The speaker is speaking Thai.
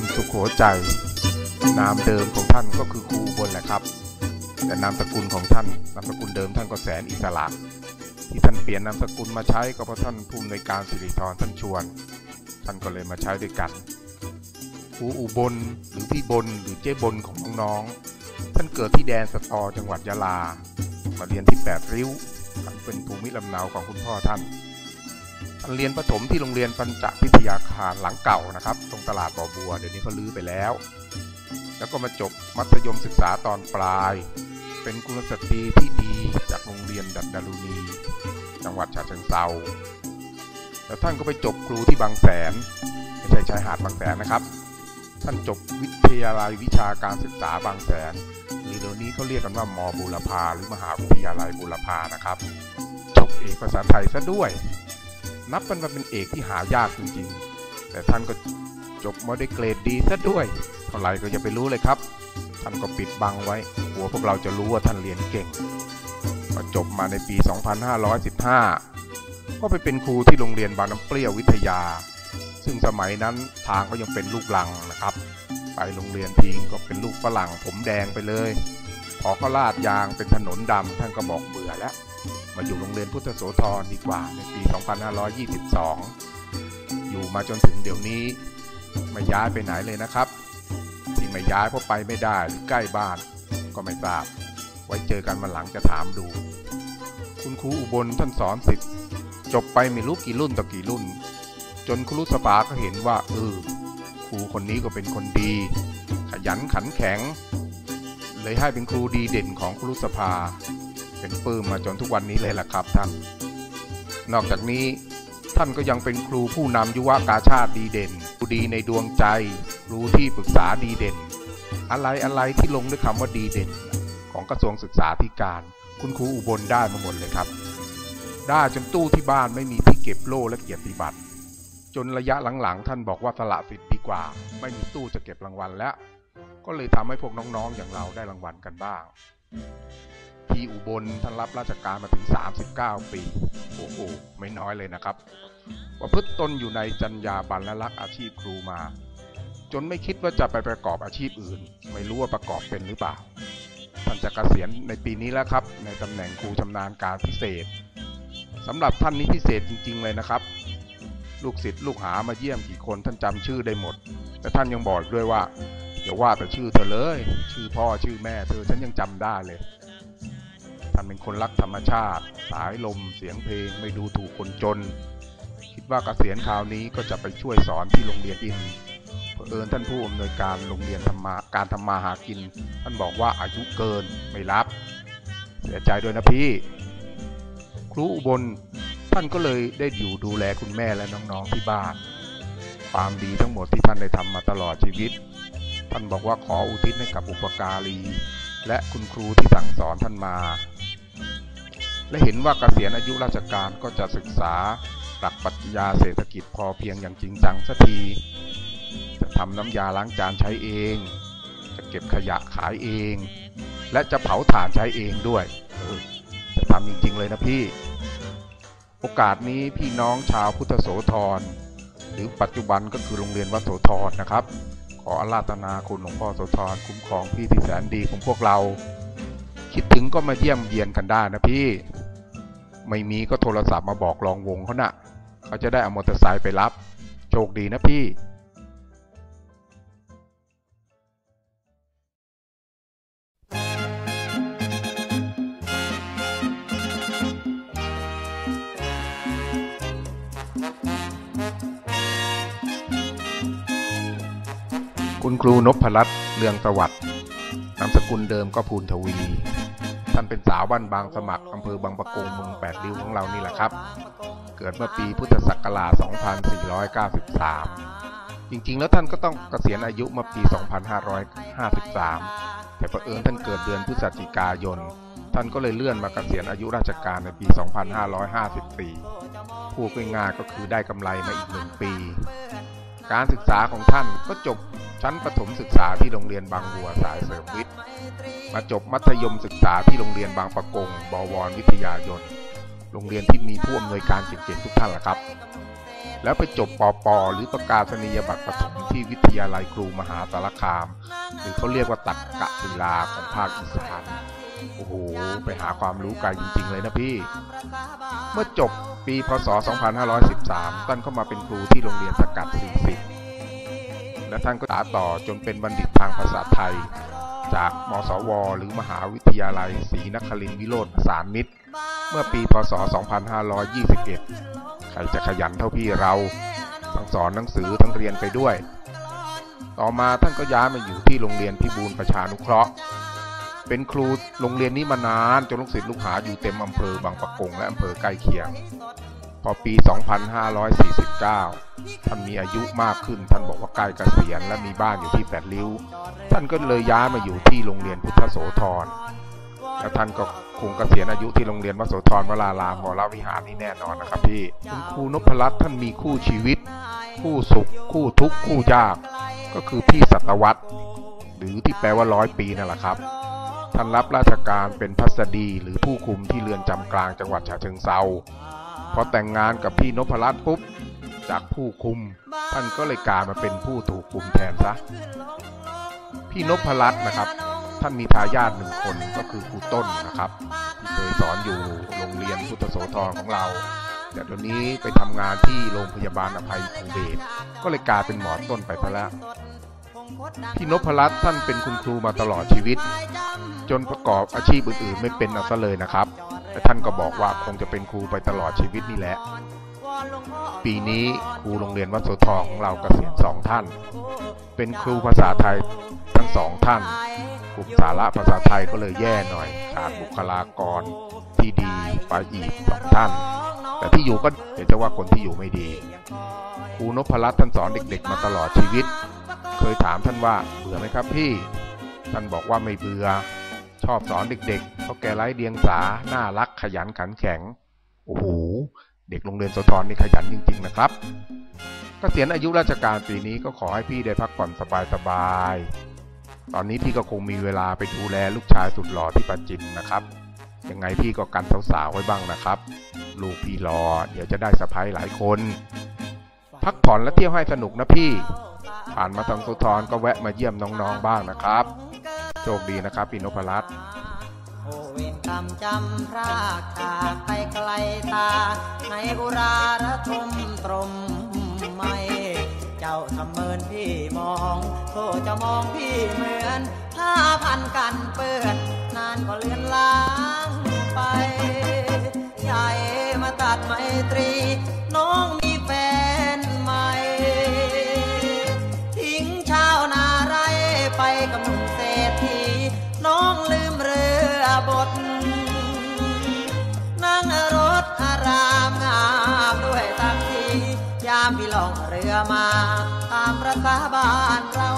ลสุขโขใจ นามเดิมของท่านก็คือครูบลแหละครับ แต่นามสกุลของท่าน นามสกุลเดิมท่านก็แสนอิสระ ที่ท่านเปลี่ยนนามสกุลมาใช้ก็เพราะท่านผู้อำนวยการสิริธรท่านชวน ท่านก็เลยมาใช้ด้วยกันครูอุบลหรือพี่บนหรือเจ๊บนของน้องๆท่านเกิดที่แดนสตอจังหวัดยะลา มาเรียนที่แปดริ้วเป็นภูมิลำเนาของคุณพ่อท่าน เรียนประถมที่โรงเรียนปัญจพิทยาคารหลังเก่านะครับ ตรงตลาดบ่อบัว เดี๋ยวนี้เขาลื้อไปแล้ว แล้วก็มาจบมัธยมศึกษาตอนปลาย เป็นกุลสตรีที่ดีจากโรงเรียนดัดดารุณี จังหวัดฉะเชิงเทราแล้วท่านก็ไปจบครูที่บางแสนไม่ใช่ชายหาดบางแสนนะครับ ท่านจบวิทยาลัยวิชาการศึกษาบางแสนหรือเดี๋ยวนี้เขาเรียกกันว่ามบูรพาหรือมหาวิทยาลัยบูรพานะครับจบเอกภาษาไทยซะด้วย นับเป็นว่าเป็นเอกที่หายากจริงๆ แต่ท่านก็จบมาได้เกรดดีซะด้วย เท่าไหร่ก็จะไปรู้เลยครับ ท่านก็ปิดบังไว้กลัวพวกเราจะรู้ว่าท่านเรียนเก่งพอจบมาในปี 2515 ก็ไปเป็นครูที่โรงเรียนบางน้ำเปรี้ยววิทยา ซึ่งสมัยนั้นทางก็ยังเป็นลูกลังนะครับ ไปโรงเรียนทิ้งก็เป็นลูกฝรั่งผมแดงไปเลย พอก็ลาดยางเป็นถนนดำท่านก็บอกเบื่อแล้ว มาอยู่โรงเรียนพุทธโสธรดีกว่าในปี 2522 อยู่มาจนถึงเดี๋ยวนี้ ไม่ย้ายไปไหนเลยนะครับ ที่ไม่ย้ายเพราะไปไม่ได้หรือใกล้บ้านก็ไม่ทราบ ไว้เจอกันมาหลังจะถามดู คุณครูอุบลท่านสอนสิทธิ์จบไปไม่รู้กี่รุ่นต่อกี่รุ่น จนครูสปาก็เห็นว่าเออครูคนนี้ก็เป็นคนดี ขยันขันแข็ง เลยให้เป็นครูดีเด่นของครูสภา เป็นปื้มมาจนทุกวันนี้เลยล่ะครับท่าน นอกจากนี้ท่านก็ยังเป็นครูผู้นำยุวกาชาติดีเด่นครูดีในดวงใจครูที่ปรึกษาดีเด่น อะไรอะไรที่ลงด้วยคำว่าดีเด่น ของกระทรวงศึกษาธิการ คุณครูอุบลได้มาหมดเลยครับ ได้จนตู้ที่บ้านไม่มีที่เก็บโล่และเกียรติบัตร จนระยะหลังๆ ท่านบอกว่าสละสิทธิ์ดีกว่า ไม่มีตู้จะเก็บรางวัลแล้ว ก็เลยทำให้พวกน้องๆอย่างเราได้รางวัลกันบ้าง ที่อุบลท่านรับราชการมาถึง 39 ปี โอ้โห ไม่น้อยเลยนะครับประพฤติตนอยู่ในจรรยาบรรณละรักอาชีพครูมา จนไม่คิดว่าจะไปประกอบอาชีพอื่น ไม่รู้ว่าประกอบเป็นหรือเปล่า ท่านจะเกษียณในปีนี้แล้วครับ ในตำแหน่งครูชำนาญการพิเศษสำหรับท่านนี้พิเศษจริง ๆ เลยนะครับ ลูกศิษย์ลูกหามาเยี่ยมกี่คนท่านจำชื่อได้หมด แต่ท่านยังบอกด้วยว่าอย่าว่าแต่ชื่อเธอเลย ชื่อพ่อชื่อแม่เธอฉันยังจำได้เลย ท่านเป็นคนรักธรรมชาติ สายลมเสียงเพลงไม่ดูถูกคนจน คิดว่าเกษียณคราวนี้ก็จะไปช่วยสอนที่โรงเรียนอินเผอิญท่านผู้อำนวยการโรงเรียนธรรมาการทำมาหากิน ท่านบอกว่าอายุเกินไม่รับ เสียใจด้วยนะพี่ ครูอุบลท่านก็เลยได้อยู่ดูแลคุณแม่และน้องๆที่บ้านความดีทั้งหมดที่ท่านได้ทำมาตลอดชีวิต ท่านบอกว่าขออุทิศให้กับอุปการี และคุณครูที่สั่งสอนท่านมา และเห็นว่าเกษียณอายุราชการก็จะศึกษาหลักปรัชญาเศรษฐกิจพอเพียงอย่างจริงจังสักที จะทำน้ำยาล้างจานใช้เอง จะเก็บขยะขายเอง และจะเผาถ่านใช้เองด้วย จะทำจริงๆเลยนะพี่ โอกาสนี้พี่น้องชาวพุทธโสธร หรือปัจจุบันก็คือโรงเรียนวัดโสธรนะครับ ขออาราธนาคุณหลวงพ่อโสธรคุ้มครองพี่ที่แสนดีของพวกเรา คิดถึงก็มาเยี่ยมเยียนกันได้นะพี่ ไม่มีก็โทรศัพท์มาบอกรองวงเขานะ่ะเขาจะได้เอามอเตอร์ไซค์ไปรับ โชคดีนะพี่คุณครูนพรัตเรืองสวัสดิ์นามสกุลเดิมก็ภูลทวี ท่านเป็นสาวบ้านบางสมัครอำเภอบางปะกงเมืองแปดริ้วของเรานี่แหละครับ เกิดเมื่อปีพุทธศักราช 2493 จริงๆ แล้วท่านก็ต้องเกษียณอายุมื่อปี 2553 แต่เอิญท่านเกิดเดือนพฤศจิกายน ท่านก็เลยเลื่อนมาเกษียณอายุราชการในปี 2554 พูดง่ายๆก็คือได้กำไรมาอีกหนึ่งปี การศึกษาของท่านก็จบชั้นประถมศึกษาที่โรงเรียนบางบัวสายเสริมวิทย์ มาจบมัธยมศึกษาที่โรงเรียนบางประกง บวรวิทยายน โรงเรียนที่มีผู้อำนวยการเก่งๆทุกท่านแหละครับ แล้วไปจบปปหรือประกาศนียบัตรประถมที่วิทยาลัยครูมหาสารคาม หรือเขาเรียกว่าตัดกะศิลาของภาคอีสานโอ้โห ไปหาความรู้ไกลจริง ๆ เลยนะพี่ เมื่อจบปีพศ 2513 ท่านเข้ามาเป็นครูที่โรงเรียนสกัด 40 และท่านก็ตาต่อจนเป็นบัณฑิตทางภาษาไทย จากมสว หรือมหาวิทยาลัยศรีนครินทรวิโรธสารมิตร เมื่อปีพศ 2521 ใครจะขยันเท่าพี่เรา ทั้งสอนหนังสือทั้งเรียนไปด้วย ต่อมาท่านก็ย้ายมาอยู่ที่โรงเรียนพิบูลประชานุเคราะห์ เป็นครูโรงเรียนนี้มานานจนลูกศิษย์ลูกหาอยู่เต็มอำเภอบางปะกงและอำเภอใกล้เคียง พอปี 2549 ท่านมีอายุมากขึ้น ท่านบอกว่าใกล้เกษียณและมีบ้านอยู่ที่แปดริ้ว ท่านก็เลยย้ายมาอยู่ที่โรงเรียนพุทธโสธร แล้วท่านก็คงเกษียณอายุที่โรงเรียนวโสธรวรารามวรวิหารนี่แน่นอนนะครับพี่คุณครูนพรัตน์ท่านมีคู่ชีวิต คู่สุข คู่ทุกข์คู่ยาก ก็คือพี่สัตวัตหรือที่แปลว่าร้อยปีนั่นแหละครับท่านรับราชการเป็นพัสดีหรือผู้คุมที่เรือนจำกลางจังหวัดฉะเชิงเซา พอแต่งงานกับพี่นพรัตน์ปุ๊บ จากผู้คุม ท่านก็เลยกลายมาเป็นผู้ถูกคุมแทนซะ พี่นพรัตน์นะครับ ท่านมีทายาทหนึ่งคนก็คือครูต้นนะครับที่เคยสอนอยู่โรงเรียนพุทธโสธรของเรา แต่ตอนนี้ไปทำงานที่โรงพยาบาลอภัยภูเบศก็เลยกลายเป็นหมอต้นไปซะล้วพี่นพรัตน์ท่านเป็นคุณครูมาตลอดชีวิต จนประกอบอาชีพอื่นๆ ไม่เป็นเอาซะเลยนะครับ แต่ท่านก็บอกว่าคงจะเป็นครูไปตลอดชีวิตนี่แหละ ปีนี้ครูโรงเรียนวัดโสธรของเรากเกษียณสองท่าน เป็นครูภาษาไทยทั้งสองท่านกลุ่มสาระภาษาไทยก็เลยแย่หน่อยขาดบุคลากรที่ดีไปอีกสองท่าน แต่ที่อยู่ก็เดี๋ยวจะว่าคนที่อยู่ไม่ดีครูนพรัตน์ท่านสอนเด็กๆ มาตลอดชีวิต เคยถามท่านว่าเบื่อไหมครับพี่ ท่านบอกว่าไม่เบื่อ ชอบสอนเด็กๆเพราะแกไร้เดียงสาน่ารักขยันขันแข็งโอ้โหเด็กโรงเรียนโสธรนี่ขยันจริง ๆ นะครับกเกษียณอายุราชการปีนี้ก็ขอให้พี่ได้พักผ่อนสบายๆตอนนี้พี่ก็คงมีเวลาไปดูแลลูกชายสุดหล่อที่ปัจจินนะครับ ยังไงพี่ก็กันสาวๆไว้บ้างนะครับ ลูกพี่รอเดี๋ยวจะได้สะพ้ายหลายคน พักผ่อนและเที่ยวให้สนุกนะพี่ ผ่านมาทางสุธรก็แวะมาเยี่ยมน้องๆบ้างนะครับ โชคดีนะครับพี่นพรัตน์โอเวนกรรมจำพรากจากไปไกลตา ในอุราระทมตรมไม่ เจ้าทำเมินพี่มองโทจะมองพี่เหมือนผ้าพันกันเปื้อนนานก็เลือนล้างไป ใหญ่มาตัดไมตรี น้อง เศรษฐีน้องลืมเรือบท นั่งรถอารามงามด้วยสักทียามพี่ลองเรือมา ตามประสาบ้านเรา